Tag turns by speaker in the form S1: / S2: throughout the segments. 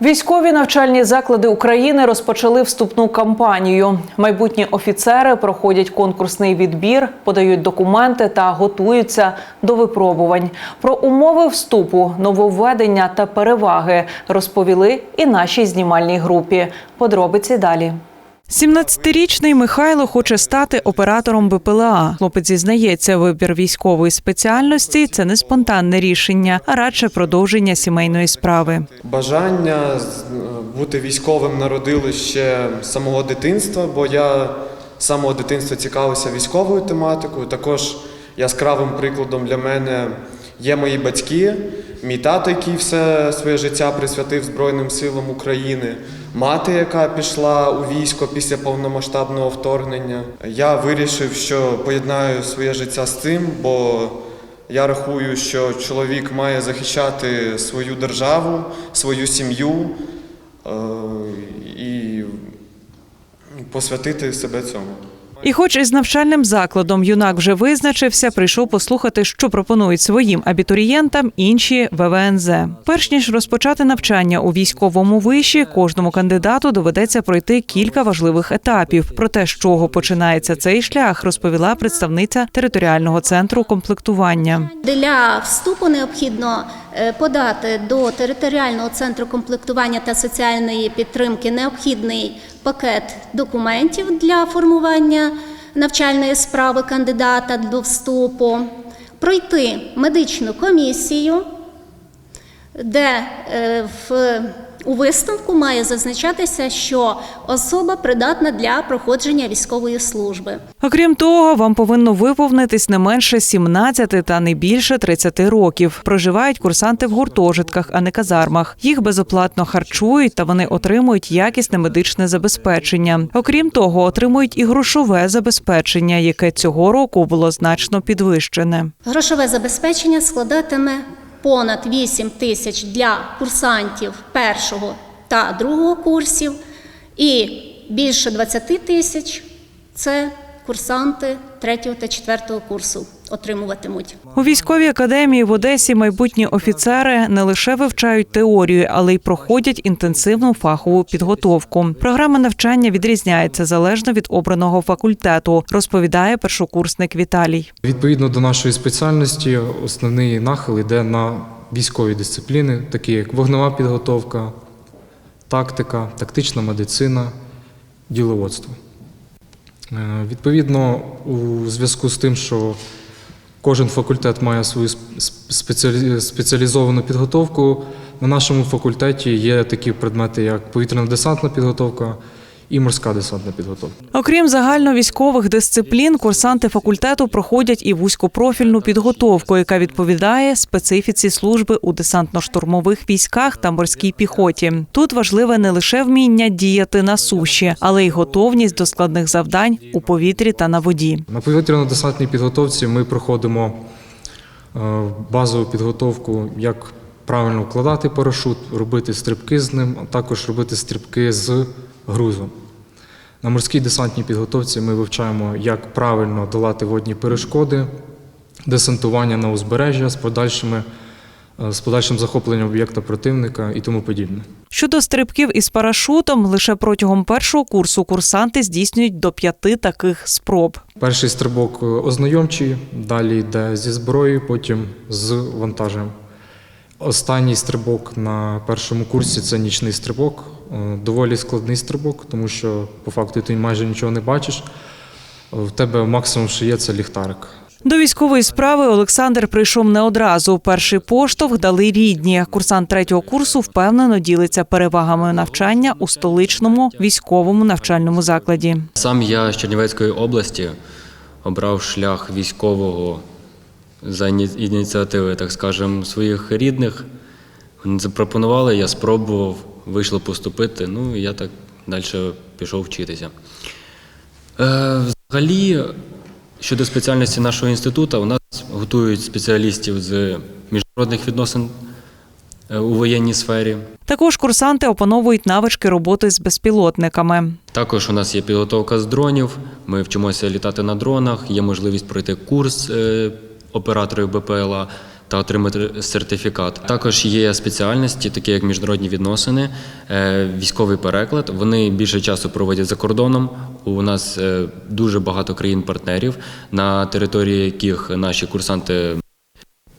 S1: Військові навчальні заклади України розпочали вступну кампанію. Майбутні офіцери проходять конкурсний відбір, подають документи та готуються до випробувань. Про умови вступу, нововведення та переваги розповіли і нашій знімальній групі. Подробиці далі. 17-річний Михайло хоче стати оператором БПЛА. Хлопець зізнається, вибір військової спеціальності це не спонтанне рішення, а радше продовження сімейної справи.
S2: Бажання бути військовим народилось ще з самого дитинства, бо я з самого дитинства цікавився військовою тематикою. Також яскравим прикладом для мене є мої батьки, мій тато, який все своє життя присвятив Збройним силам України, мати, яка пішла у військо після повномасштабного вторгнення. Я вирішив, що поєднаю своє життя з цим, бо я рахую, що чоловік має захищати свою державу, свою сім'ю е, і посвятити себе цьому.
S1: І, хоч із навчальним закладом юнак вже визначився, прийшов послухати, що пропонують своїм абітурієнтам інші ВВНЗ. Перш ніж розпочати навчання у військовому виші, кожному кандидату доведеться пройти кілька важливих етапів. Про те, з чого починається цей шлях, розповіла представниця територіального центру комплектування.
S3: Для вступу необхідно е, подати до територіального центру комплектування та соціальної підтримки необхідний пакет документів для формування навчальної справи кандидата до вступу, пройти медичну комісію, де е, в, у висновку має зазначатися, що особа придатна для проходження військової служби.
S1: Окрім того, вам повинно виповнитись не менше 17 та не більше 30 років. Проживають курсанти в гуртожитках, а не казармах. Їх безоплатно харчують та вони отримують якісне медичне забезпечення. Окрім того, отримують і грошове забезпечення, яке цього року було значно підвищене.
S3: Грошове забезпечення складатиме понад 8 тисяч для курсантів першого та другого курсів, і більше 20 тисяч це курсанти третього та четвертого курсу отримуватимуть.
S1: У військовій академії в Одесі майбутні офіцери не лише вивчають теорію, але й проходять інтенсивну фахову підготовку. Програма навчання відрізняється залежно від обраного факультету, розповідає першокурсник Віталій.
S4: Відповідно до нашої спеціальності, основний нахил йде на військові дисципліни, такі як вогнева підготовка, тактика, тактична медицина, діловодство. Е, Відповідно, у зв'язку з тим, що кожен факультет має свою сп- спеціалізовану підготовку, на нашому факультеті є такі предмети, як повітряно-десантна підготовка і морська десантна підготовка.
S1: Окрім загальновійськових дисциплін, курсанти факультету проходять і вузькопрофільну підготовку, яка відповідає специфіці служби у десантно-штурмових військах та морській піхоті. Тут важливе не лише вміння діяти на суші, але й готовність до складних завдань у повітрі та на воді.
S4: На повітряно-десантній підготовці ми проходимо е, базову підготовку, як правильно вкладати парашут, робити стрибки з ним, а також робити стрибки з грузом. На морській десантній підготовці ми вивчаємо, як правильно долати водні перешкоди, десантування на узбережжя з подальшими. е, З подальшим захопленням об'єкта противника і тому подібне.
S1: Щодо стрибків із парашутом, лише протягом першого курсу курсанти здійснюють до п'яти таких спроб.
S4: Перший стрибок е, ознайомчий, далі йде зі зброєю, потім з вантажем. Останній стрибок на першому курсі це нічний стрибок. Е, Доволі складний стрибок, тому що по факту ти майже нічого не бачиш. В тебе максимум, що є, це ліхтарик.
S1: До військової справи Олександр прийшов не одразу. Перший поштовх дали рідні. Курсант третього курсу впевнено ділиться перевагами навчання у столичному військовому навчальному закладі.
S5: Сам я з Чернівецької області обрав шлях військового за ініціативи, так скажемо, своїх рідних. Вони запропонували, я спробував, вийшло поступити. Ну і я так далі пішов вчитися. Е, взагалі, щодо спеціальності нашого інституту, у нас готують спеціалістів з міжнародних відносин е, у воєнній сфері.
S1: Також курсанти опановують навички роботи з безпілотниками.
S5: Також у нас є підготовка з дронів. Ми вчимося літати на дронах. Є можливість пройти курс е, операторів БПЛА. Та отримати сертифікат. Також є спеціальності, такі як міжнародні відносини, е, військовий переклад. Вони більше часу проводять за кордоном. У нас е, дуже багато країн-партнерів, на території яких наші курсанти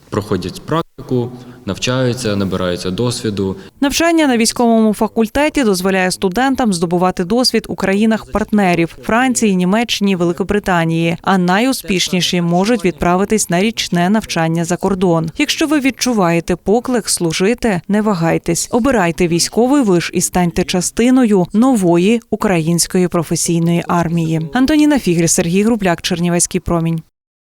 S5: проходять практику, навчаються, набираються досвіду.
S1: Навчання на військовому факультеті дозволяє студентам здобувати досвід у країнах-партнерів Франції, Німеччині, Великобританії. А найуспішніші можуть відправитись на річне навчання за кордон. Якщо ви відчуваєте поклик служити, не вагайтесь, обирайте військовий виш і станьте частиною нової української професійної армії. Антоніна Фігрі, Сергій Грубляк, Чернівецький промінь.